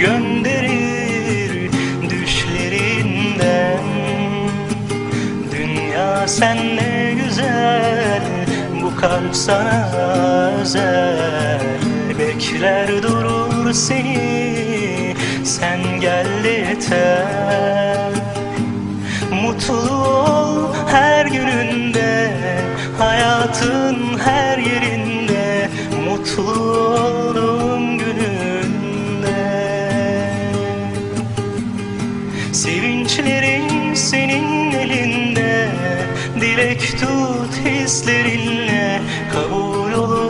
gönderir düşlerinden. Dünya sen ne güzel Bu kalp sana özel. Bekler durur seni Sen gel yeter. Mutlu ol her gününde Hayatın her yerinde. Mutlu olduğum Sevinçlerin senin elinde. Dilek tut hislerinle. Kabul olur